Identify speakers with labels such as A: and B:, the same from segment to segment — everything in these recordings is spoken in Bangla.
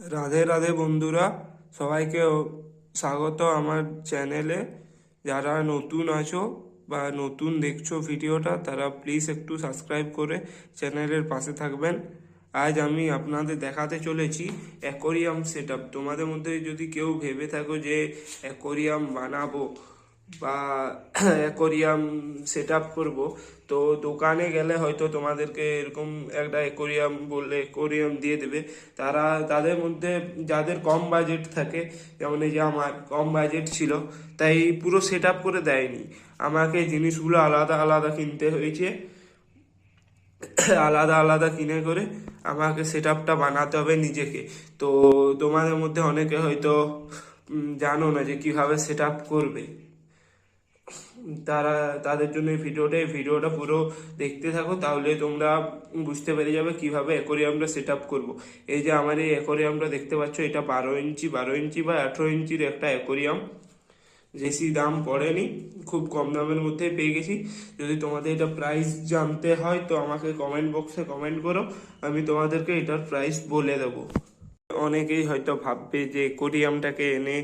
A: রাধে রাধে বন্ধুরা, সবাইকে স্বাগত আমার চ্যানেলে। যারা নতুন আছো বা নতুন দেখছ ভিডিওটা, তারা প্লিজ একটু সাবস্ক্রাইব করে চ্যানেলের পাশে থাকবেন। আজ আমি আপনাদের দেখাতে চলেছি অ্যাকোরিয়াম সেট তোমাদের মধ্যে যদি কেউ ভেবে থাকো যে অ্যাকোরিয়াম বানাবো বা অ্যাকোরিয়াম সেট আপ করব। তো দোকানে গেলে হয়তো তোমাদেরকে এরকম একটা অ্যাকোরিয়াম বললে অ্যাকোরিয়াম দিয়ে দেবে। তারা, তাদের মধ্যে যাদের কম বাজেট থাকে, যেমন এই যে আমার কম বাজেট ছিল, তাই পুরো সেট আপ করে দেয়নি। আমাকে জিনিসগুলো আলাদা আলাদা কিনতে হয়েছে। আলাদা আলাদা কিনে করে আমাকে সেট আপটা বানাতে হবে নিজেকে। তো তোমাদের মধ্যে অনেকে হয়তো জানো না যে কীভাবে সেট আপ করবে। তারা, তাদের জন্য এই ভিডিওটা এই ভিডিওটা পুরো দেখতে থাকো, তাহলে তোমরা বুঝতে পেরে যাবে কীভাবে অ্যাকোরিয়ামটা সেট আপ করব। এই যে আমার এই অ্যাকোরিয়ামটা দেখতে পাচ্ছ, এটা বারো ইঞ্চি বারো ইঞ্চি বা আঠেরো ইঞ্চির একটা অ্যাকোরিয়াম বেশি দাম পড়েনি, খুব কম দামের মধ্যে পেয়ে গেছি। যদি তোমাদের এটা প্রাইস জানতে হয়, তো আমাকে কমেন্ট বক্সে কমেন্ট করো, আমি তোমাদেরকে এটার প্রাইস বলে দেবো। অনেকেই হয়তো ভাববে যে অ্যাকোরিয়ামটাকে এনে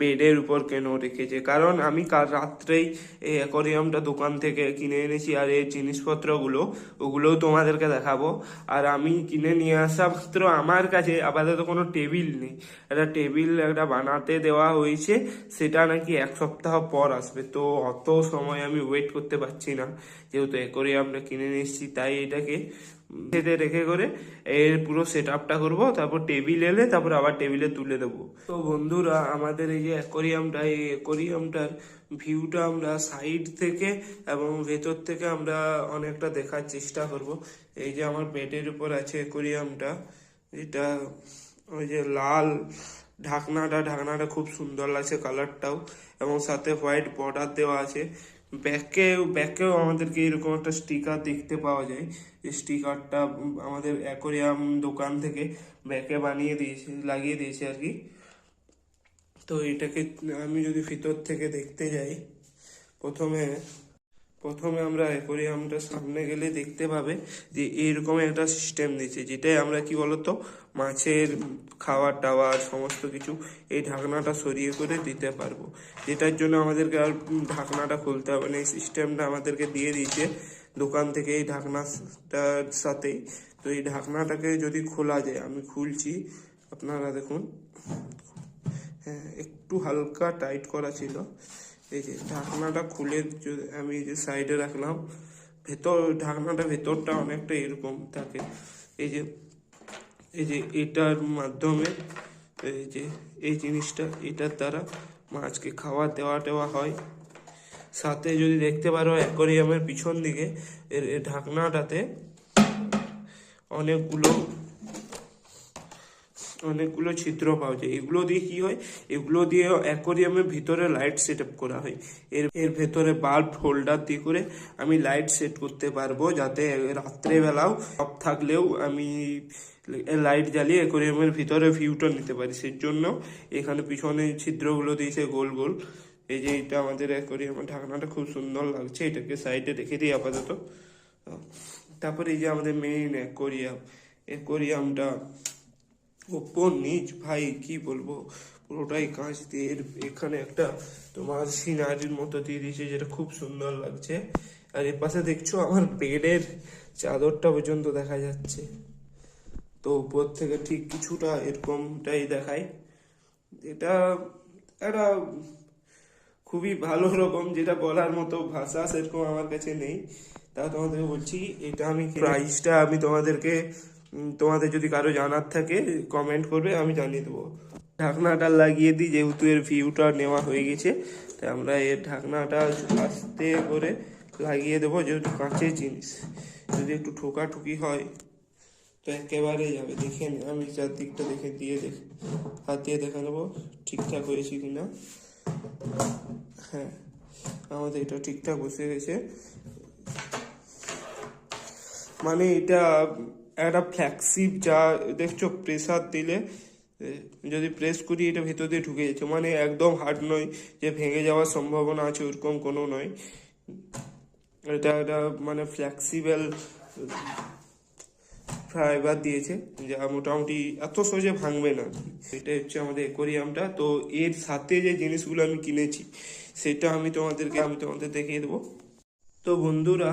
A: বেডের উপর কেন রেখেছে। কারণ আমি কাল রাত্রেই এই অ্যাকোরিয়ামটা দোকান থেকে কিনে এনেছি আর এই জিনিসপত্রগুলো, ওগুলোও তোমাদেরকে দেখাবো। আর আমি কিনে নিয়ে আসা মাত্র আমার কাছে আপাতত কোনো টেবিল নেই। একটা টেবিল একটা বানাতে দেওয়া হয়েছে, সেটা নাকি এক সপ্তাহ পর আসবে। তো অত সময় আমি ওয়েট করতে পারছি না। যেহেতু অ্যাকোরিয়ামটা কিনে নিয়ে এসেছি, তাই এটাকে খেতে রেখে করে এর পুরো সেট আপটা করব, তারপর টেবিল এলে তারপর আবার টেবিলে তুলে দেবো। তো বন্ধুরা, আমাদের এই যে অ্যাকোরিয়ামটা, এই অ্যাকোরিয়ামটার ভিউটা আমরা সাইড থেকে এবং ভেতর থেকে আমরা অনেকটা দেখার চেষ্টা করব। এই যে আমার বেডের উপর আছে অ্যাকোরিয়ামটা, এটা ওই যে লাল ঢাকনাটা ঢাকনাটা খুব সুন্দর লাগছে কালারটাও এবং সাথে হোয়াইট বর্ডার দেওয়া আছে। ব্যাকে, ব্যাকেও আমাদেরকে এরকম একটা স্টিকার দেখতে পাওয়া যায়। স্টিকারটা আমাদের অ্যাকোরিয়াম দোকান থেকে ব্যাকে বানিয়ে দিয়েছে, লাগিয়ে দিয়েছে আর কি। তো এটাকে আমি যদি ভিতর থেকে দেখতে যাই, প্রথমে প্রথমে আমরা অ্যাকোরিয়ামটার সামনে গেলে দেখতে পাবে যে এইরকম একটা সিস্টেম দিয়েছে, যেটাই আমরা কি বলতো, মাছের খাবার টাওয়ার সমস্ত কিছু এই ঢাকনাটা সরিয়ে করে দিতে পারব। যেটার জন্য আমাদেরকে আর ঢাকনাটা খুলতে হবে না, এই সিস্টেমটা আমাদেরকে দিয়ে দিয়েছে। দোকান থেকে এই ঢাকনাটার সাথেই তো এই ঢাকনাটাকে যদি খোলা যায়, আমি খুলছি। আপনারা দেখুন হ্যাঁ একটু হালকা টাইট করা ছিল। এই যে ঢাকনাটা খুলে আমি এই যে সাইডে রাখলাম, ভেতর, ঢাকনাটা ভেতরটা অনেকটা এরকম থাকে। এই যে এই যে এটার মাধ্যমে, এই যে, এই জিনিসটা, এটার দ্বারা মাছকে খাবার দেওয়া টেওয়া হয়। সাথে যদি দেখতে পারো অ্যাকোরিয়ামের পিছন দিকে, এর ঢাকনাটাতে অনেকগুলো অনেকগুলো ছিদ্র পাওয়া যায়। এগুলো দিয়ে কি হয়? এগুলো দিয়ে অ্যাকোরিয়ামের ভিতরে লাইট সেট আপ করা হয়। এর এর ভেতরে বাল্ব হোল্ডার দিয়ে করে আমি লাইট সেট করতে পারব যাতে রাত্রেবেলাও অফ থাকলেও আমি লাইট জ্বালিয়ে অ্যাকোরিয়ামের ভিতরে ভিউটা নিতে পারি। সেই জন্য এখানে পিছনে ছিদ্রগুলো দিয়েছে গোল গোল। এই যে এটা আমাদের অ্যাকোরিয়ামের ঢাকনাটা খুব সুন্দর লাগছে, এটাকে সাইডে রেখে দিই আপাতত। তারপরে এই যে আমাদের মেইন অ্যাকোরিয়াম অ্যাকোরিয়ামটা ওপর নিচ? ভাই, কি বলব? পুরোটাই কাঁচ দিয়ে এখানে একটা তোমার সিনারির মতো দিয়ে দিয়েছে, যেটা খুব সুন্দর লাগছে। আর এর পাশে দেখছ আমার বেডের চাদরটা পর্যন্ত দেখা যাচ্ছে। তো উপর থেকে ঠিক কিছুটা এরকমটাই দেখায়। এটা একটা খুবই ভালো রকম যেটা বলার মতো ভাষা সেরকম আমার কাছে নেই। তা তোমাদেরকে বলছি, এটা আমি প্রাইসটা আমি তোমাদেরকে তোমাদের যদি কারও জানার থাকে কমেন্ট করবে, আমি জানিয়ে দেবো। ঢাকনাটা লাগিয়ে দিই, যেহেতু এর ভিউটা নেওয়া হয়ে গেছে তাই আমরা এর ঢাকনাটা আস্তে করে লাগিয়ে দেবো, যেহেতু কাঁচের জিনিস। যদি একটু ঠোকাঠুকি হয়, তো একেবারে যাবে। দেখে নে, আমি চারদিকটা দেখে দিয়ে দেখ হাত দিয়ে দেখা নেব, ঠিকঠাক হয়েছে কিনা। হ্যাঁ আমাদের এটা ঠিকঠাক বসে গেছে মানে এটা একটা ফ্ল্যাক্সিভ যা দেখছ প্রেসার দিলে যদি প্রেস করি এটা ভেতর দিয়ে ঢুকে যাচ্ছে। মানে একদম হার্ড নয় যে ভেঙে যাওয়ার সম্ভাবনা আছে, ওরকম কোনো নয়। এটা একটা মানে ফ্লেক্সিবল ফাইবার দিয়েছে। যা মোটামুটি এত সহজে ভাঙবে না। এটা হচ্ছে আমাদের অ্যাকোরিয়ামটা তো এর সাথে যে জিনিসগুলো আমি কিনেছি, সেটা আমি তোমাদেরকে, আমি তোমাদের দেখিয়ে দেবো। তো বন্ধুরা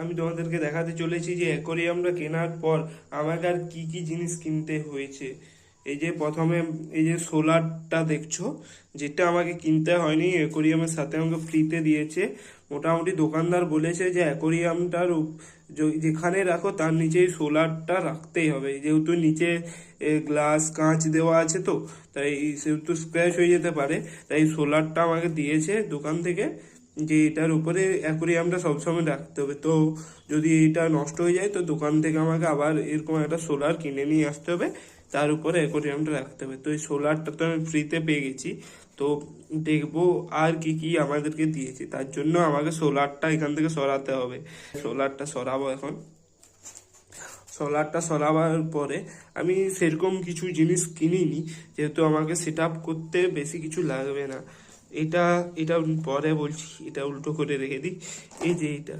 A: আমি তোমাদেরকে দেখাতে চলেছি যে অ্যাকোরিয়ামটা কেনার পর আমাকে আর কী কী জিনিস কিনতে হয়েছে। এই যে প্রথমে, এই যে সোলারটা দেখছ, যেটা আমাকে কিনতে হয়নি অ্যাকোরিয়ামের সাথে আমাকে ফ্রিতে দিয়েছে। মোটামুটি দোকানদার বলেছে যে অ্যাকোরিয়ামটার যেখানে রাখো, তার নিচেই সোলারটা রাখতেই হবে। যেহেতু নিচে গ্লাস, কাঁচ দেওয়া আছে তো, তাই সেহেতু স্ক্র্যাচ হয়ে যেতে পারে। তাই সোলারটা আমাকে দিয়েছে দোকান থেকে যে এটার উপরে অ্যাকোরিয়ামটা সবসময় রাখতে হবে। তো যদি এটা নষ্ট হয়ে যায়, তো দোকান থেকে আমাকে আবার এরকম একটা সোলার কিনে নিয়ে আসতে হবে। তার উপরে অ্যাকোরিয়ামটা রাখতে হবে। তো এই সোলারটা তো আমি ফ্রিতে পেয়ে গেছি। তো দেখব আর কি কি আমাদেরকে দিয়েছে। তার জন্য আমাকে সোলারটা এখান থেকে সরাতে হবে। সোলারটা সরাবো এখন। সোলারটা সরাবার পরে আমি সেরকম কিছু জিনিস কিনিনি, যেহেতু আমাকে সেট করতে বেশি কিছু লাগবে না। এটা এটা পরে বলছি, এটা উল্টো করে রেখে দিই। এই যে এটা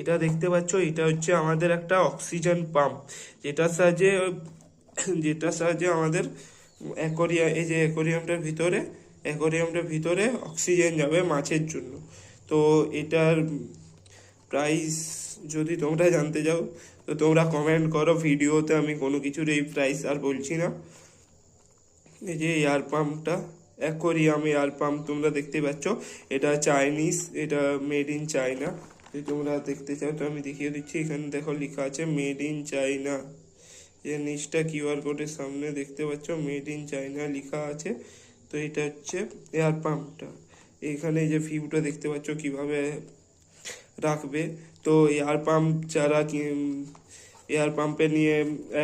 A: এটা দেখতে পাচ্ছ, এটা হচ্ছে আমাদের একটা অক্সিজেন পাম্প। যেটার সাহায্যে যেটার সাহায্যে আমাদের অ্যাকোরিয়া, এই যে অ্যাকোরিয়ামটার ভিতরে অ্যাকোরিয়ামটার ভিতরে অক্সিজেন যাবে মাছের জন্য। তো এটার প্রাইস যদি তোমরা জানতে চাও, তো তোমরা কমেন্ট করো, ভিডিওতে আমি কোনো কিছুর এই প্রাইস আর বলছি না। এই যে এয়ার পাম্পটা অ্যাকোরিয়াম এয়ার পাম্প তোমরা দেখতে পাচ্ছ, এটা চাইনিজ এটা মেড ইন চায়না যদি তোমরা দেখতে চাও, তো আমি দেখিয়ে দিচ্ছি, এখানে দেখো লেখা আছে মেড ইন চায়না যে নিচটা কিউআর কোডের সামনে দেখতে পাচ্ছ মেড ইন চায়না লেখা আছে। তো এটা হচ্ছে এয়ার পাম্পটা এখানে এই যে ভিউটা দেখতে পাচ্ছ কীভাবে রাখবে। তো এয়ার পাম্প যারা এয়ার পাম্পে নিয়ে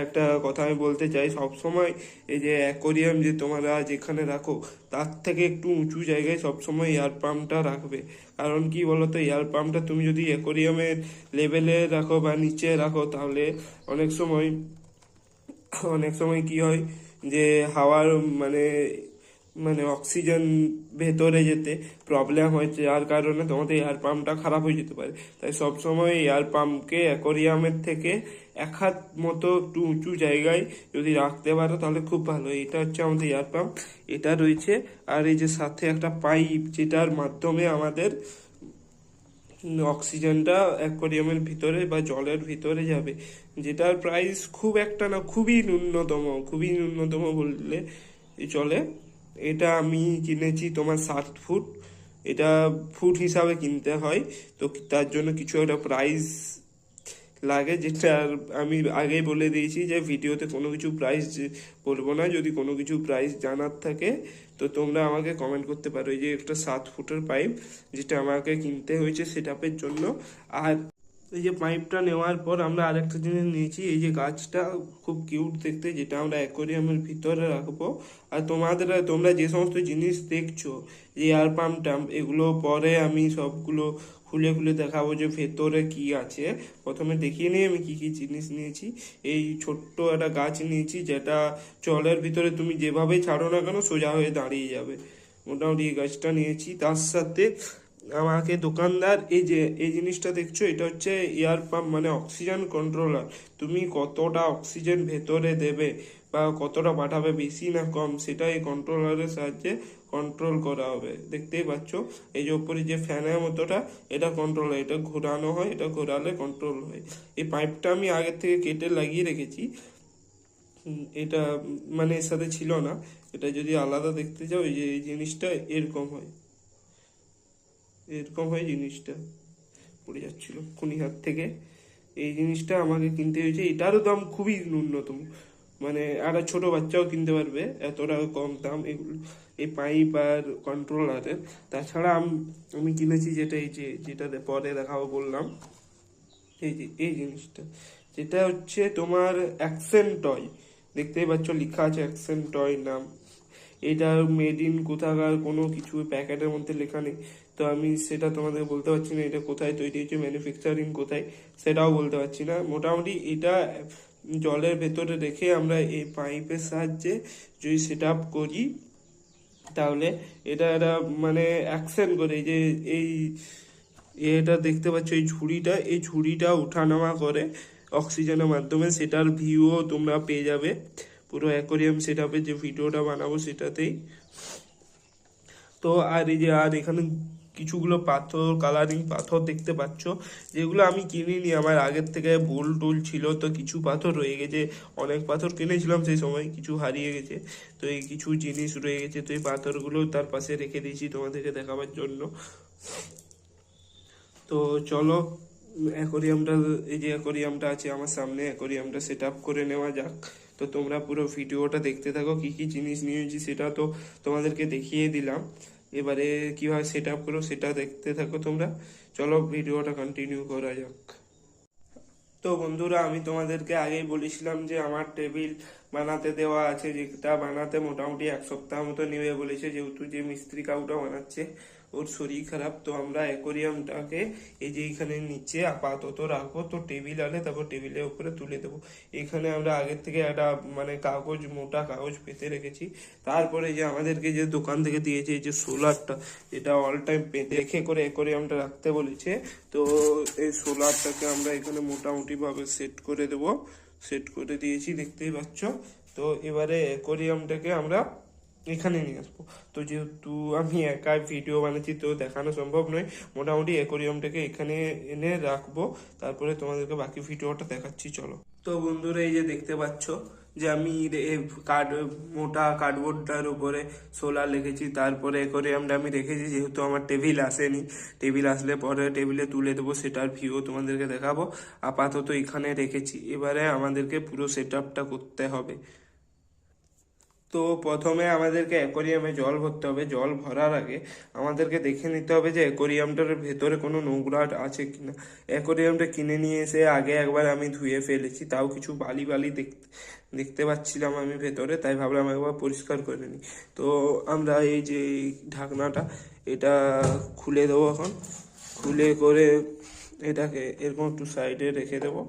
A: একটা কথা আমি বলতে চাই সব সময় এই যে অ্যাকোরিয়াম যে তোমরা যেখানে রাখো, তার থেকে একটু উঁচু জায়গায় সব সময় এয়ার পাম্পটা রাখবে। কারণ কি বলতো এয়ার পাম্পটা তুমি যদি অ্যাকোরিয়ামের লেভেলে রাখো বা নিচে রাখো, তাহলে অনেক সময় অনেক সময় কি হয় যে হাওয়ার মানে মানে অক্সিজেন ভেতরে যেতে প্রবলেম হয়েছে। যার কারণে তোমাদের এয়ার পাম্পটা খারাপ হয়ে যেতে পারে। তাই সবসময় এয়ার পাম্পকে অ্যাকোরিয়ামের থেকে এক হাত মতো একটু উঁচু জায়গায় যদি রাখতে পারো তাহলে খুব ভালো। এটা হচ্ছে আমাদের এয়ার পাম্প এটা রয়েছে। আর এই যে সাথে একটা পাইপ যেটার মাধ্যমে আমাদের অক্সিজেনটা অ্যাকোরিয়ামের ভিতরে বা জলের ভিতরে যাবে। যেটার প্রাইস খুব একটা না, খুবই ন্যূনতম খুবই ন্যূনতম বললে চলে। এটা আমি কিনেছি তোমার সাত ফুট। এটা ফুট হিসাবে কিনতে হয়। তো তার জন্য কিছু একটা প্রাইস লাগে যেটা আমি আগেই বলে দিয়েছি যে ভিডিওতে কোনো কিছু প্রাইস বলব না। যদি কোনো কিছু প্রাইস জানার থাকে, তো তোমরা আমাকে কমেন্ট করতে পারো। এই যে একটা সাত ফুটের পাইপ যেটা আমাকে কিনতে হয়েছে সেটাপের জন্য। আর এই যে পাইপটা নেওয়ার পর আমরা আরেকটা জিনিস নিয়েছি, এই যে গাছটা খুব কিউট দেখতে, যেটা আমরা অ্যাকোরিয়ামের ভিতরে রাখব। আর তোমাদের, তোমরা যে সমস্ত জিনিস দেখছ যে এয়ার পাম্প টাম্প এগুলো পরে আমি সবগুলো খুলে খুলে দেখাবো যে ভেতরে কি আছে। প্রথমে দেখিয়ে নিই আমি কি কি জিনিস নিয়েছি। এই ছোট্ট একটা গাছ নিয়েছি, যেটা জলের ভিতরে তুমি যেভাবে ছাড়ো না কেন, সোজা হয়ে দাঁড়িয়ে যাবে। মোটামুটি এই গাছটা নিয়েছি। তার সাথে আমাকে দোকানদার, এই যে, এই জিনিসটা দেখছ, এটা হচ্ছে এয়ার পাম্প মানে অক্সিজেন কন্ট্রোলার তুমি কতটা অক্সিজেন ভেতরে দেবে বা কতটা পাঠাবে বেশি না কম সেটা এই কন্ট্রোলারের সাহায্যে কন্ট্রোল করা হবে। দেখতেই পাচ্ছ? এই যে ওপরে যে ফ্যানের মতোটা, এটা কন্ট্রোল হয়। এটা ঘোরানো হয়, এটা ঘোরালে কন্ট্রোল হয়। এই পাইপটা আমি আগের থেকে কেটে লাগিয়ে রেখেছি। এটা মানে এর সাথে ছিল না। এটা যদি আলাদা দেখতে যাও এই যে, এই জিনিসটা এরকম হয়। এরকম হয় জিনিসটা পড়ে যাচ্ছিল খুনি হাত থেকে। এই জিনিসটা আমাকে কিনতে হয়েছে। এটারও দাম খুবই ন্যূনতম। মানে একটা ছোট বাচ্চাও কিনতে পারবে, এতটা কম দাম। এগুলো, এই পাইপ আর কন্ট্রোলারের। তাছাড়া আম- আমি কিনেছি যেটা এই যে, যেটা পরে দেখাবো বললাম। এই যে, এই জিনিসটা। যেটা হচ্ছে তোমার অ্যাকশন টয়। দেখতেই পাচ্ছ, লেখা আছে অ্যাকশন টয় নাম। এটা মেড ইন কোথাকার কোনো কিছু প্যাকেটের মধ্যে লেখা নেই। তো আমি সেটা তোমাদের বলতে পারছি না, এটা কোথায় তৈরি হয়েছে ম্যানুফ্যাকচারিং কোথায়, সেটাও বলতে পারছি না। মোটামুটি এটা জলের ভেতরে রেখে আমরা এই পাইপের সাহায্যে যদি সেট আপ করি, তাহলে এটা একটা মানে অ্যাকশন করে। যে এই এটা দেখতে পাচ্ছ, এই ঝুড়িটা এই ঝুড়িটা ওঠানামা করে অক্সিজেনের মাধ্যমে। সেটার ভিউও তোমরা পেয়ে যাবে। পুরো অ্যাকোরিয়াম সেট যে ভিডিওটা বানাবো সেটাতেই। তো আর এই যে, আর এখানে কিছুগুলো পাথর, কালারিং পাথর দেখতে পাচ্ছ, যেগুলো আমি কিনিনি। আমার আগের থেকে বোল টোল ছিল, তো কিছু পাথর রয়ে গেছে। অনেক পাথর কিনেছিলাম, সেই সময় কিছু হারিয়ে গেছে। তো এই কিছু জিনিস রয়ে গেছে, তো এই পাথরগুলো তার পাশে রেখে দিয়েছি তোমাদেরকে দেখাবার জন্য। তো চলো, অ্যাকোরিয়ামটা, এই যে অ্যাকোরিয়ামটা আছে আমার সামনে, অ্যাকোরিয়ামটা সেট আপ করে নেওয়া যাক। তো তোমরা পুরো ভিডিওটা দেখতে থাকো, কি কি জিনিস নিয়েছি সেটা তো তোমাদেরকে দেখিয়ে দিলাম। এবারে কীভাবে সেট আপ করো, সেটা দেখতে থাকো তোমরা। চলো ভিডিওটা কন্টিনিউ করা যাক। তো বন্ধুরা, আমি তোমাদেরকে আগেই বলেছিলাম যে আমার টেবিল বানাতে দেওয়া আছে, যেটা বানাতে মোটামুটি এক সপ্তাহ মতো নেবে বলেছে, যেহেতু যে মিস্ত্রি কাউটা বানাচ্ছে ওর শরীর খারাপ, তো আমরা অ্যাকোরিয়ামটাকে এই যে এখানে নিচে আপাতত রাখব, তো টেবিল আনে, তারপর টেবিলের উপরে তুলে দেবো। এখানে আমরা আগের থেকে একটা মানে কাগজ, মোটা কাগজ পেতে রেখেছি। তারপরে যে আমাদেরকে যে দোকান থেকে দিয়েছে, এই যে সোলারটা এটা অল টাইম পেতে রেখে করে অ্যাকোরিয়ামটা রাখতে বলেছে, তো এই সোলারটাকে আমরা এখানে মোটামুটিভাবে সেট করে দেব। সেট করে দিয়েছি, দেখতেই পাচ্ছ। তো এবারে অ্যাকোরিয়ামটাকে আমরা এখানে নিয়ে আসব। তো যেহেতু আমি একাই ভিডিও বানাচ্ছি, তো দেখানো সম্ভব নয়। মোটামুটি অ্যাকোরিয়ামটাকে এখানে এনে রাখব। তারপরে তোমাদেরকে বাকি ভিডিওটা দেখাচ্ছি, চলো। তো বন্ধুরা, এই যে দেখতে পাচ্ছ যে আমি কার্ড মোটা কার্ডবোর্ডটার উপরে সোলার লিখেছি তারপরে অ্যাকোরিয়ামটা আমি রেখেছি, যেহেতু আমার টেবিল আসেনি। টেবিল আসলে পরে টেবিলে তুলে দেবো, সেটার ভিউ তোমাদেরকে দেখাবো। আপাতত এখানে রেখেছি। এবারে আমাদেরকে পুরো সেট করতে হবে। তো প্রথমে আমাদেরকে অ্যাকোরিয়ামে জল ভরতে হবে। জল ভরার আগে আমাদেরকে দেখে নিতে হবে যে অ্যাকোরিয়ামটার ভেতরে কোনো নোংরা আছে কি না অ্যাকোরিয়ামটা কিনে নিয়ে এসে আগে একবার আমি ধুয়ে ফেলেছি, তাও কিছু বালি বালি দেখতে দেখতে পাচ্ছিলাম আমি ভেতরে, তাই ভাবলাম একবার পরিষ্কার করে নিই। তো আমরা এই যে ঢাকনাটা, এটা খুলে দেবো এখন। খুলে করে এটাকে এরকম একটু সাইডে রেখে দেবো।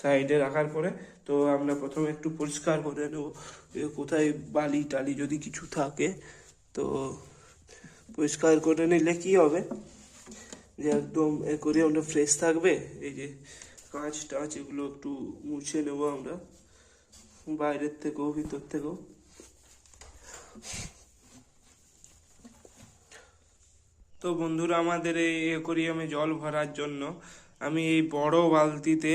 A: সাইডে রাখার পরে তো আমরা প্রথমে একটু পরিষ্কার করে নেব কোথায় বালি টালি যদি কিছু থাকে। তো পরিষ্কার করে নিলে কি হবে? যে একদম এ করে আমরা ফ্রেশ থাকবে। এই যে কাঁচ টাচ এগুলো একটু মুছে নেব আমরা। বাইরের থেকেও, ভিতর থেকেও। তো বন্ধুরা, আমাদের এই অ্যাকোরিয়ামে জল ভরার জন্য আমি এই বড় বালতিতে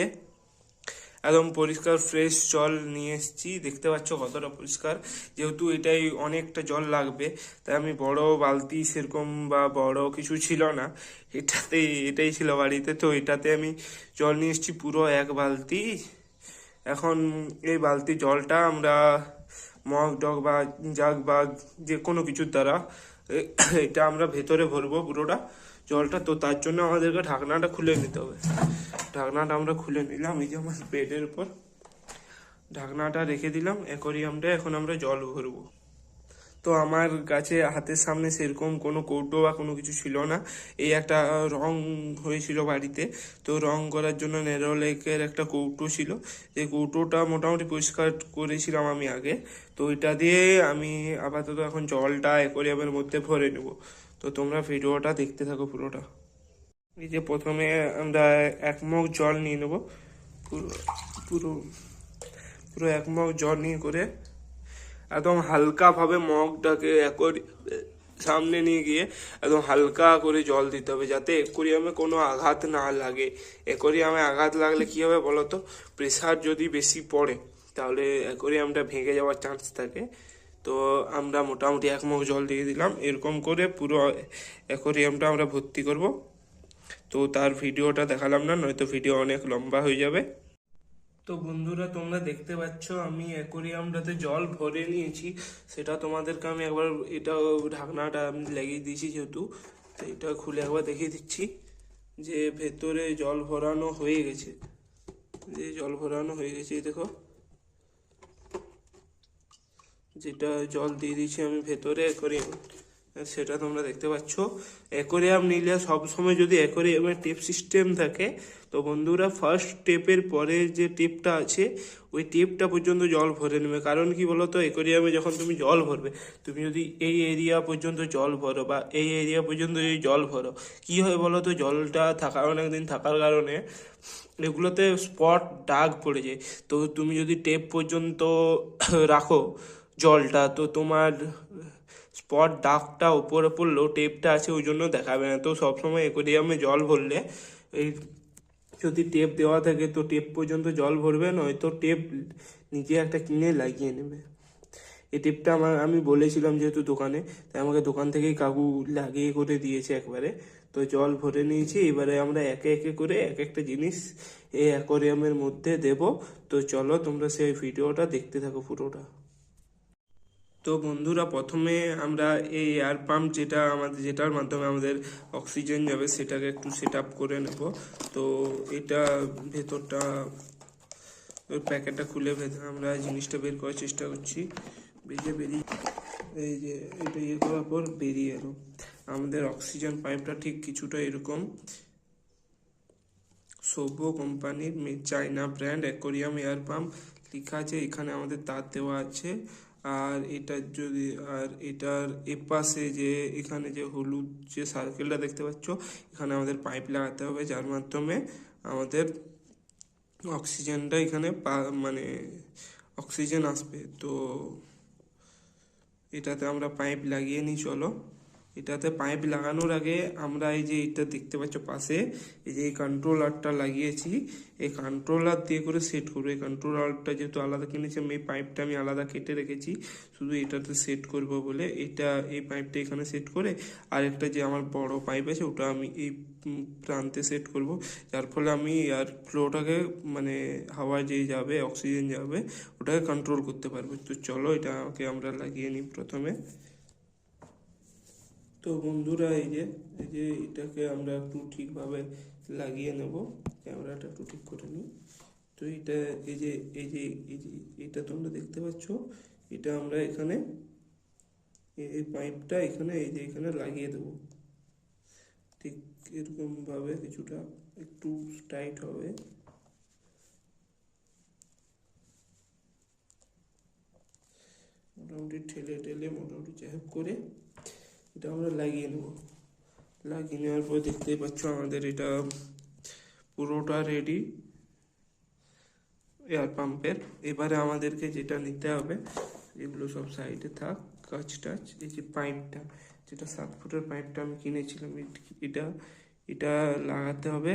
A: একদম পরিষ্কার ফ্রেশ জল নিয়ে এসেছি। দেখতে পাচ্ছ কতটা পরিষ্কার। যেহেতু এটাই অনেকটা জল লাগবে, তাই আমি বড় বালতি সেরকম বা বড় কিছু ছিল না। এটাতে, এটাই ছিল বাড়িতে। তো এটাতে আমি জল নিয়ে এসেছি পুরো এক বালতি। এখন এই বালতি জলটা আমরা মগ, ডগ বা জাগ বা যে কোনো কিছুর দ্বারা এটা আমরা ভেতরে ভরবো পুরোটা। জলটা তো তার জন্য আমাদেরকে ঢাকনাটা খুলে নিতে হবে। ঢাকনাটা আমরা খুলে নিলাম, এই যে আমার বেডের উপর। ঢাকনাটা রেখে দিলাম, অ্যাকোরিয়ামটা এখন আমরা জল ভরবো। তো আমার কাছে হাতের সামনে সেরকম কোনো কৌটো বা কোনো কিছু ছিল না। এই একটা রং হয়েছিল বাড়িতে, তো রং করার জন্য নেরোলেকের একটা কৌটো ছিল। এই কৌটোটা মোটামুটি পরিষ্কার করেছিলাম আমি আগে। তো এটা দিয়ে আমি আপাতত এখন জলটা অ্যাকোরিয়ামের মধ্যে ভরে নেব। তো তোমরা ভিডিওটা দেখতে থাকো পুরোটা। এই যে প্রথমে আমরা এক মগ জল নিয়ে নেব। পুরো পুরো পুরো এক মগ জল নিয়ে করে একদম হালকাভাবে মগটাকে একরি সামনে নিয়ে গিয়ে একদম হালকা করে জল দিতে হবে যাতে অ্যাকোরিয়ামে কোনো আঘাত না লাগে। অ্যাকোরিয়ামে আঘাত লাগলে কী হবে বলো তো প্রেশার যদি বেশি পড়ে, তাহলে অ্যাকোরিয়ামটা ভেঙে যাওয়ার চান্স থাকে। তো আমরা মোটামুটি এক মগ জল দিয়ে দিলাম। এরকম করে পুরো অ্যাকোরিয়ামটা আমরা ভর্তি করব। তো তার ভিডিওটা দেখালাম না, নয়তো ভিডিও অনেক লম্বা হয়ে যাবে। তো বন্ধুরা, তোমরা দেখতে পাচ্ছ, আমি অ্যাকোরিয়ামটাতে জল ভরে নিয়েছি। সেটা তোমাদেরকে আমি একবার এটা ঢাকনাটা আমি লাগিয়ে দিয়েছি যেহেতু, তো এটা খুলে একবার দেখিয়ে দিচ্ছি যে ভেতরে জল ভরানো হয়ে গেছে। যে জল ভরানো হয়ে গেছে দেখো। যেটা জল দিয়ে দিয়েছি আমি ভেতরে অ্যাকোরিয়াম সেটা তোমরা দেখতে পাচ্ছ। অ্যাকোরিয়াম নিলে সবসময় যদি অ্যাকোরিয়ামের টেপ সিস্টেম থাকে, তো বন্ধুরা ফার্স্ট টেপের পরে যে টেপটা আছে, ওই টেপটা পর্যন্ত জল ভরে নেবে। কারণ কি বলো তো অ্যাকোরিয়ামে যখন তুমি জল ভরবে, তুমি যদি এই এরিয়া পর্যন্ত জল ভরো বা এই এরিয়া পর্যন্ত যদি জল ভরো, কি হয় বলো তো জলটা থাকা অনেকদিন থাকার কারণে এগুলোতে স্পট দাগ পড়ে যায়। তো তুমি যদি টেপ পর্যন্ত রাখো জলটা। তো তোমার স্পট দাগটা উপরে পড়লেও টেপটা আছে, ওই জন্য দেখাবে না। তো সবসময় অ্যাকোরিয়ামে জল ভরলে, এই যদি টেপ দেওয়া থাকে, তো টেপ পর্যন্ত জল ভরবে, নয়তো টেপ নিজে একটা কিনে লাগিয়ে নেবে। এই টেপটা আমার, আমি বলেছিলাম যেহেতু দোকানে, তাই আমাকে দোকান থেকেই কাকু লাগিয়ে করে দিয়েছে একবারে। তো জল ভরে নিয়েছি, এবারে আমরা একে একে করে এক একটা জিনিস এই অ্যাকোরিয়ামের মধ্যে দেব। তো চলো তোমরা সেই ভিডিওটা দেখতে থাকো পুরোটা। তো বন্ধুরা, প্রথমে আমরা এই এয়ার পাম্প যেটা আমাদের, যেটার মাধ্যমে আমাদের অক্সিজেন যাবে, সেটাকে একটু সেট আপ করে নেব। তো এটা ভেতরটা, ওই প্যাকেটটা খুলে ভেতরে আমরা জিনিসটা বের করার চেষ্টা করছি। বেরিয়ে বেরিয়ে, এই যে এটা ইয়ে করার পর বেরিয়ে এলো। আমাদের অক্সিজেন পাইপটা ঠিক কিছুটা এরকম। সোবো কোম্পানির China brand aquarium air pump লেখা আছে, এখানে আমাদের তার দেওয়া আছে। আর এটার যদি, আর এটার এপাশে যে, এখানে যে হলুদ যে সার্কেলটা দেখতে পাচ্ছ, এখানে আমাদের পাইপ লাগাতে হবে, যার মাধ্যমে আমাদের অক্সিজেনটা এখানে মানে অক্সিজেন আসবে। তো এটাতে আমরা পাইপ লাগিয়ে নিই, চলো। এটাতে পাইপ লাগানোর আগে আমরা এই যে এটা দেখতে পাচ্ছ পাশে, এই যে এই কন্ট্রোলারটা লাগিয়েছি। এই কন্ট্রোলার দিয়ে করে সেট করব। এই কন্ট্রোলারটা যেহেতু আলাদা কিনেছি, আমি এই পাইপটা আমি আলাদা কেটে রেখেছি। শুধু এটাতে সেট করব বলে এটা এই পাইপটা এখানে সেট করে আর একটা যে আমার বড় পাইপ আছে, ওটা আমি এই প্রান্তে সেট করব। যার ফলে আমি আর ফ্লোটাকে মানে হাওয়া যে যাবে অক্সিজেন যাবে, ওটাকে কন্ট্রোল করতে পারব। তো চলো এটাকে আমরা লাগিয়ে নিই প্রথমে। তো বন্ধুরা, এই যে এই যে এটাকে আমরা একটু ঠিকভাবে লাগিয়ে নেব। ক্যামেরাটা একটু ঠিক করে নিই। তো এটা, এই যে এই যে এই যে, এটা তোমরা দেখতে পাচ্ছ। এটা আমরা এখানে, এই- পাইপটা এখানে, এই যে এখানে লাগিয়ে দেবো। ঠিক এরকমভাবে কিছুটা একটু টাইট হবে। মোটামুটি ঠেলে ঠেলে মোটামুটি হোক করে এটা আমরা লাগিয়ে নেব। লাগিয়ে নেওয়ার পর দেখতেই পাচ্ছ আমাদের এটা পুরোটা রেডি এয়ার পাম্পের এবারে আমাদেরকে যেটা নিতে হবে, এগুলো সব সাইডে থাক, কাজ টাচ এই যে পাইপটা যেটা সাত ফুটের পাইপটা আমি কিনেছিলাম, এটা এটা লাগাতে হবে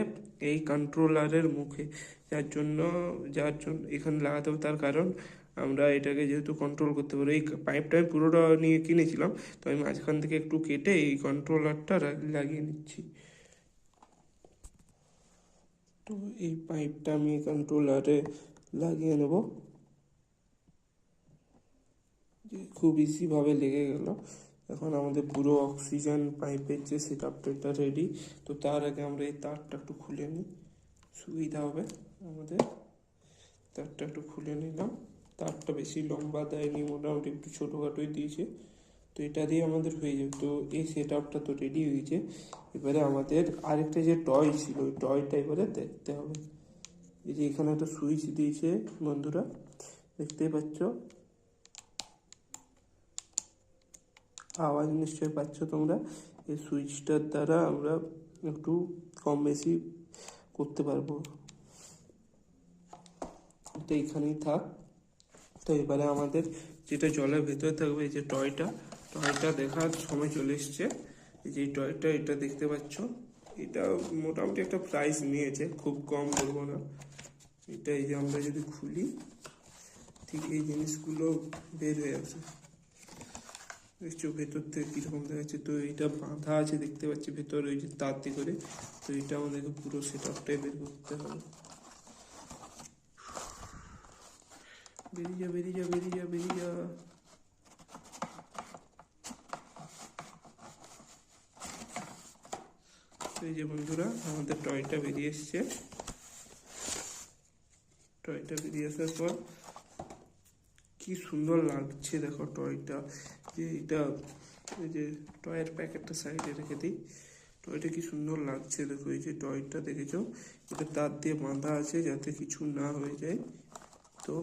A: এই কন্ট্রোলারের মুখে। যার জন্য যার জন্য এখানে লাগাতে হবে তার কারণ আমরা এটাকে যেহেতু কন্ট্রোল করতে পারি, এই পাইপটা পুরোটা নিয়ে কিনেছিলাম, তো আমি মাঝখান থেকে একটু কেটে এই কন্ট্রোলারটা লাগিয়ে নিচ্ছি। তো এই পাইপটা আমি কন্ট্রোলারে লাগিয়ে নেব। খুব ইজিভাবে লেগে গেল। এখন আমাদের পুরো অক্সিজেন পাইপের যে সেট আপটা রেডি তো তার আগে আমরা এই তারটা একটু খুলে নিই। সুবিধা হবে আমাদের। তারটা একটু খুলে নিলাম। তারটা বেশি লম্বা দেয়নি, মোটামুটি একটু ছোটোখাটোই দিয়েছে। তো এটা দিয়ে আমাদের হয়ে যাবে। তো এই সেট আপটা তো রেডি হয়েছে এবারে আমাদের আরেকটা যে টয় ছিল, ওই টয়টা এবারে দেখতে হবে। এই যে এখানে একটা সুইচ দিয়েছে বন্ধুরা, দেখতেই পাচ্ছ? আওয়াজ নিশ্চয়ই পাচ্ছ তোমরা? এই সুইচটার দ্বারা আমরা একটু কম বেশি করতে পারব। এটা এখানেই থাক। তো এবারে আমাদের যেটা জলের ভেতরে থাকবে, এই যে টয়টা টয়টা দেখার সময় চলে এসছে। এই যে টয়টা, এটা দেখতে পাচ্ছ। এটা মোটামুটি একটা প্রাইস নিয়েছে, খুব কম বলব না। এটা এই যে আমরা যদি খুলি, ঠিক এই জিনিসগুলো বের হয়ে আসে। দেখছ ভেতর থেকে কীরকম দেখাচ্ছে? তো এটা বাঁধা আছে, দেখতে পাচ্ছি ভেতরে, ওই যে তার করে। তো এটা আমাদেরকে পুরো সেট আপটাই বের করতে হবে। বেরিয়ে যা বেরিয়ে যা বেরিয়ে যা বেরিয়ে যা এই যে বন্ধুরা, আমাদের টয়টা বেরিয়ে এসছে। টয়টা বেরিয়ে আসার পর কি সুন্দর লাগছে দেখো টয়টা যে এটা, এই যে টয়ের প্যাকেটটা সাইডে রেখে দিই। টয়টা কি সুন্দর লাগছে দেখো, এই যে টয়টা দেখেছ? এটা তার দিয়ে বাঁধা আছে যাতে কিছু না হয়ে যায়। তো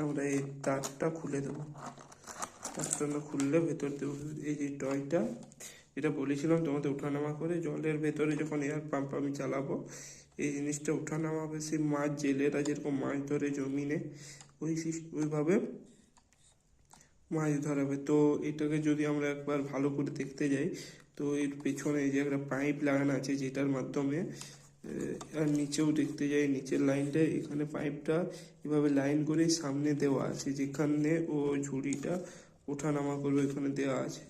A: আমরা এই তারটা খুলে দেবো। তারটা খুললে ভেতর দেবো। এই যে টয়টা এটা বলেছিলাম তোমাদের ওঠানামা করে, জলের ভেতরে যখন এয়ার পাম্প আমি চালাবো, এই জিনিসটা ওঠানামা সেই মাছ জেলেরা যেরকম মাছ ধরে জমিনে, ওই ওইভাবে মাছ ধরাবে। তো এটাকে যদি আমরা একবার ভালো করে দেখতে যাই, তো এর পেছনে যে একটা পাইপ লাগানো আছে, যেটার মাধ্যমে আর নিচেও দেখতে যাই, নিচের লাইনটা, এখানে পাইপটা এভাবে লাইন করে সামনে দেওয়া আছে। যেখানে ও ঝুড়িটা ওঠানামা করবে এখানে দেওয়া আছে।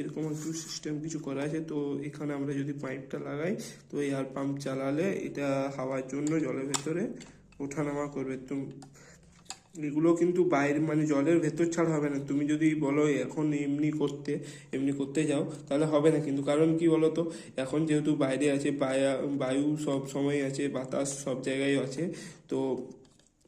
A: এরকম একটু সিস্টেম কিছু করা আছে। তো এখানে আমরা যদি পাইপটা লাগাই, তো এয়ার পাম্প চালালে এটা হাওয়ার জন্য জলের ভেতরে ওঠানামা করবে। তো এগুলো কিন্তু বাইরে মানে জলের ভেতর ছাড়া হবে না। তুমি যদি বলো এখন এমনি করতে এমনি করতে যাও, তাহলে হবে না। কিন্তু কারণ কি বলো তো এখন যেহেতু বাইরে আছে, বায়া- সব সময় আছে, বাতাস সব জায়গায় আছে, তো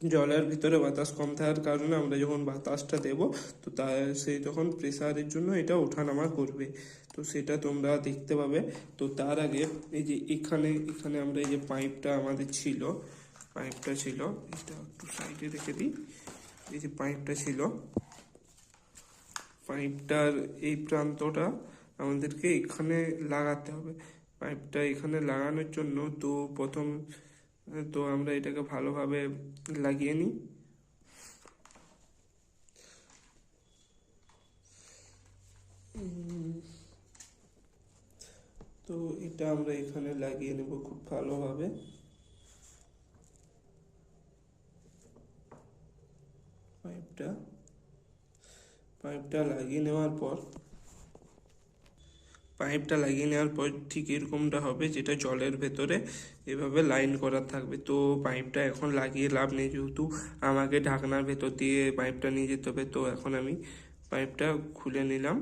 A: জলের ভিতরে বাতাস কম থাকার কারণে আমরা যখন বাতাসটা দেব, তো তা সেই তখন প্রেসারের জন্য এটা ওঠানামা করবে। তো সেটা তোমরা দেখতে পাবে। তো তার আগে এই যে এখানে এখানে আমরা এই যে পাইপটা আমাদের ছিল পাইপটা ছিল, এটা একটু সাইডে রেখে দিই। এই যে পাইপটা ছিল পাইপটার এই প্রান্তটা আমাদেরকে এখানে লাগাতে হবে। পাইপটা এখানে লাগানোর জন্য তো প্রথম, তো আমরা এটাকে ভালোভাবে লাগিয়ে নিই। তো এটা আমরা এখানে লাগিয়ে নেব খুব ভালোভাবে। পাইপটা পাইপটা লাগিয়ে নেওয়ার পর, পাইপটা লাগিয়ে নেওয়ার পর ঠিক এরকমটা হবে যেটা জলের ভেতরে এভাবে লাইন করা থাকবে। তো পাইপটা এখন লাগিয়ে লাভ নেই যেহেতু আমাকে ঢাকনার ভেতর দিয়ে পাইপটা নিয়ে যেতে হবে, তো এখন আমি পাইপটা খুলে নিলাম।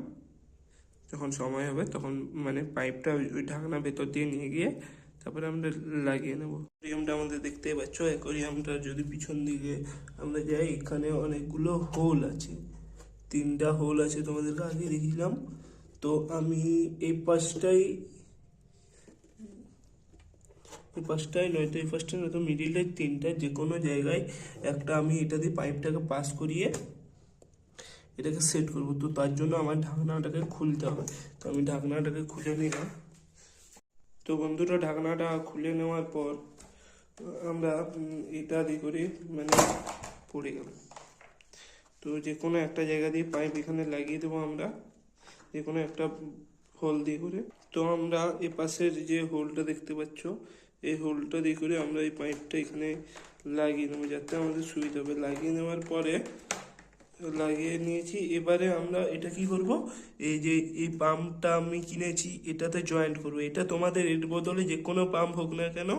A: যখন সময় হবে তখন মানে পাইপটা ওই ঢাকনার ভেতর দিয়ে নিয়ে গিয়ে তারপরে আমরা লাগিয়ে নেব। অ্যাকোরিয়ামটা আমাদের দেখতেই পাচ্ছ অ্যাকোরিয়ামটা যদি পিছন দিকে আমরা যাই, এখানে অনেকগুলো হোল আছে। তিনটা হোল আছে তোমাদেরকে আগে দেখিলাম। তো আমি এই পাশটাই, এই পাশটায় নয়তো এই পাশটায় নয়তো মিডিলে তিনটা যে কোনো জায়গায় একটা আমি এটা দিয়ে পাইপটাকে পাস করিয়ে এটাকে সেট করব। তো তার জন্য আমার ঢাকনাটাকে খুলতে হবে। তো আমি ঢাকনাটাকে খুলে নিলাম। তো বন্ধুরা ঢাকনাটা খুলে নেওয়ার পর, আমরা এটা দিয়ে করে মানে পড়ে গেল তো যে কোনো একটা জায়গা দিয়ে পাইপ এখানে লাগিয়ে দেবো আমরা, যে কোনো একটা হোল দিয়ে করে। তো আমরা এ পাশের যে হোলটা দেখতে পাচ্ছ, এই হোলটা দিয়ে করে আমরা এই পাইপটা এখানে লাগিয়ে নেব যাতে আমাদের সুবিধা হবে। লাগিয়ে নেওয়ার পরে লাগিয়ে নিয়েছি। এবারে আমরা এটা কি করব? এই যে, এই পাম্পটা আমি কিনেছি, এটাতে জয়েন্ট করব। এটা তোমাদের এর বদলে যে কোনো পাম্প হোক না কেন,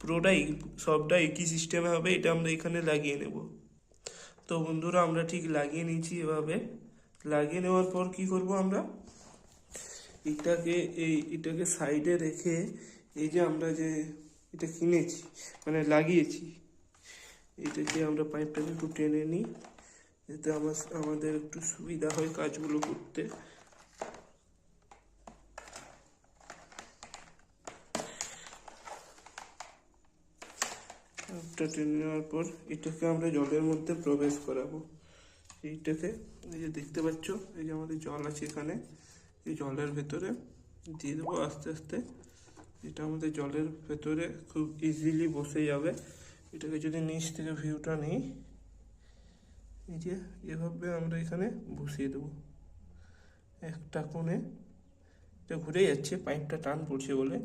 A: পুরোটাই, সবটা একই সিস্টেমে হবে, এটা আমরা এখানে লাগিয়ে নেব। তো বন্ধুরা, আমরা ঠিক লাগিয়ে নিয়েছি এভাবে। লাগিয়ে নেওয়ার পর কি করব আমরা? এটাকে, এই, এটাকে সাইডে রেখে, এই যে আমরা যে এটা কিনেছি মানে লাগিয়েছি, এটাকে আমরা পাইপটাকে একটু টেনে নিই। যাতে আমার আমাদের একটু সুবিধা হয় কাজগুলো করতে। পাইপটা টেনে নেওয়ার পর এটাকে আমরা জলের মধ্যে প্রবেশ করাবো। এইটাকে এই যে দেখতে পাচ্ছ, এই যে আমাদের জল আছে এখানে, এই জলের ভেতরে দিয়ে দেবো আস্তে আস্তে। এটা আমাদের জলের ভেতরে খুব ইজিলি বসে যাবে। এটাকে যদি নিচ থেকে ভিউটা নিই এই যে, এভাবে আমরা এখানে বসিয়ে দেবো। একটা কোণে এটা ঘুরে যাচ্ছে পাইপটা টান পড়ছে বলে।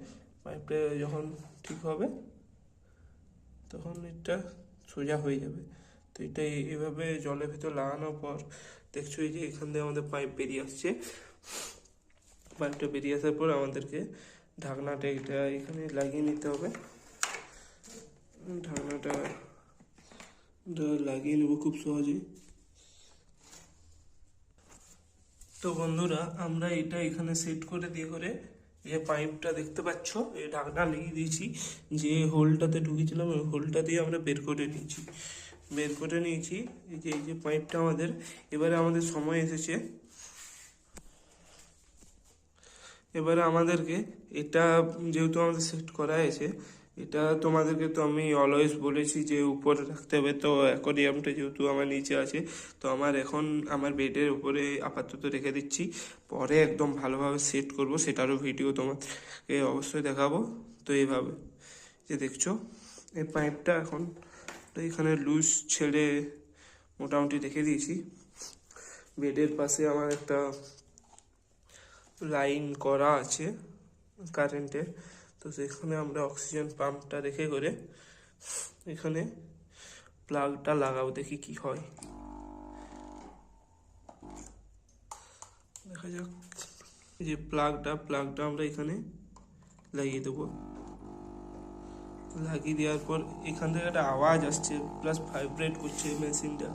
A: পাইপটা যখন ঠিক হবে, তখন এটা সোজা হয়ে যাবে। তো এটা এভাবে জলের ভিতর লাগানোর পর, দেখছ এই যে এখান দিয়ে আমাদের পাইপ বেরিয়ে আসছে। পাইপটা বেরিয়ে আসার পর আমাদেরকে ঢাকনাটা এটা এখানে লাগিয়ে নিতে হবে। ঢাকনাটা লাগিয়ে নেব খুব সহজেই। তো বন্ধুরা, আমরা এটা এখানে সেট করে দিয়ে করে যে পাইপটা দেখতে পাচ্ছ, এই ঢাকনা লাগিয়ে দিয়েছি, যে হোলটাতে ঢুকেছিলাম, ওই হোলটা দিয়ে আমরা বের করে নিয়েছি। বের করে নিয়েছি, এই যে এই যে পাইপটা আমাদের। এবারে আমাদের সময় এসেছে। এবারে আমাদেরকে এটা যেহেতু আমাদের সেট করা আছে এটা তোমাদেরকে তো আমি অলওয়েজ বলেছি যে উপরে রাখতে হবে। তো অ্যাকোরিয়ামটা যেহেতু আমার নিচে আছে, তো আমার এখন আমার বেডের উপরে আপাতত রেখে দিচ্ছি। পরে একদম ভালোভাবে সেট করব, সেটারও ভিডিও তোমাকে অবশ্যই দেখাবো। তো এইভাবে, যে দেখছ, এই পাইপটা এখন এখানে লুজ ছেড়ে মোটামুটি রেখে দিয়েছি। বেডের পাশে আমার একটা লাইন করা আছে কারেন্টের তো সেখানে আমরা অক্সিজেন পাম্পটা রেখে করে এখানে প্লাগটা লাগাবো দেখি কি হয়। দেখা যাক যে প্লাগটা প্লাগটা আমরা এখানে লাগিয়ে দেবো। লাগিয়ে দেওয়ার পর এখান থেকে একটা আওয়াজ আসছে প্লাস ভাইব্রেট করছে মেশিনটা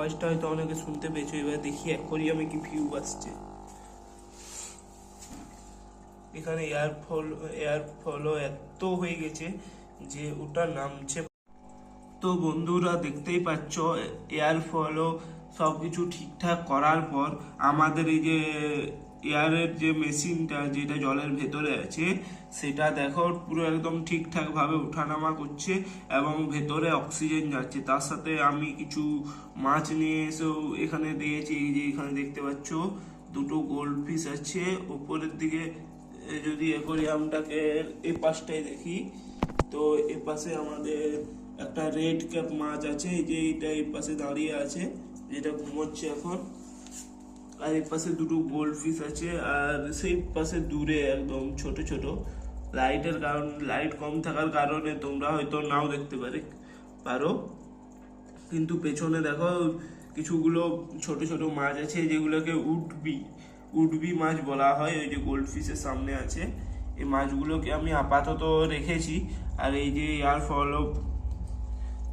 A: আওয়াজটা হয়তো অনেকে শুনতে পেয়েছ, এবার দেখি অ্যাকোরিয়ামে কি ভিউ আসছে। এখানে এয়ার ফল এয়ার ফলও এত হয়ে গেছে যে ওটা নামছে। তো বন্ধুরা দেখতেই পাচ্ছ এয়ার ফলও সব কিছু ঠিকঠাক করার পর আমাদের এই যে এয়ারের যে মেশিনটা যেটা জলের ভেতরে আছে, সেটা দেখো পুরো একদম ঠিকঠাক ভাবে ওঠানামা করছে এবং ভেতরে অক্সিজেন যাচ্ছে। তার সাথে আমি কিছু মাছ নিয়ে এসেও এখানে দিয়েছি, এই যে এখানে দেখতে পাচ্ছ, দুটো গোল্ড ফিশ আছে। উপরের দিকে যদি অ্যাকোরিয়ামটাকে এই পাশটায় দেখি, তো এ পাশে আমাদের একটা রেড ক্যাপ মাছ আছে এই যে এইটা এই পাশে দাঁড়িয়ে আছে, যেটা ঘুমোচ্ছে এখন। আর এই পাশে দুটো গোল্ড ফিশ আছে, আর সেই পাশে দূরে একদম ছোট ছোট লাইটের কারণ লাইট কম থাকার কারণে তোমরা হয়তো নাও দেখতে পারে, পারো। কিন্তু পেছনে দেখো কিছুগুলো ছোট ছোট মাছ আছে যেগুলোকে উডবি উডবি মাছ বলা হয়, ওই যে গোল্ড ফিশের সামনে আছে। এই মাছগুলোকে আমি আপাতত রেখেছি, আর এই যে এয়ার ফলো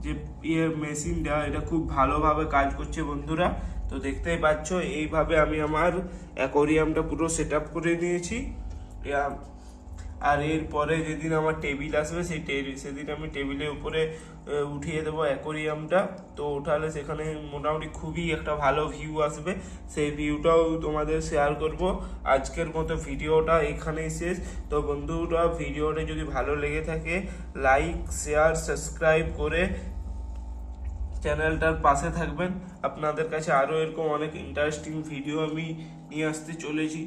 A: যে ইয়ে মেশিনটা, এটা খুব ভালোভাবে কাজ করছে বন্ধুরা। তো দেখতেই পাচ্ছ, এইভাবে আমি আমার অ্যাকোরিয়ামটা পুরো সেট করে নিয়েছি। আর এরপরে যেদিন আমার টেবিল আসবে, সেই টেবিল সেদিন আমি টেবিলের উপরে উঠিয়ে দেবো অ্যাকোরিয়ামটা। তো ওঠালে সেখানে মোটামুটি খুবই একটা ভালো ভিউ আসবে। সেই ভিউটাও তোমাদের শেয়ার করব। আজকের মতো ভিডিওটা এখানেই শেষ। তো বন্ধুরা, ভিডিওটা যদি ভালো লেগে থাকে লাইক শেয়ার সাবস্ক্রাইব করে চ্যানেলটার পাশে থাকবেন। আপনাদের কাছে আরও এরকম অনেক ইন্টারেস্টিং ভিডিও আমি নিয়ে আসতে চলেছি।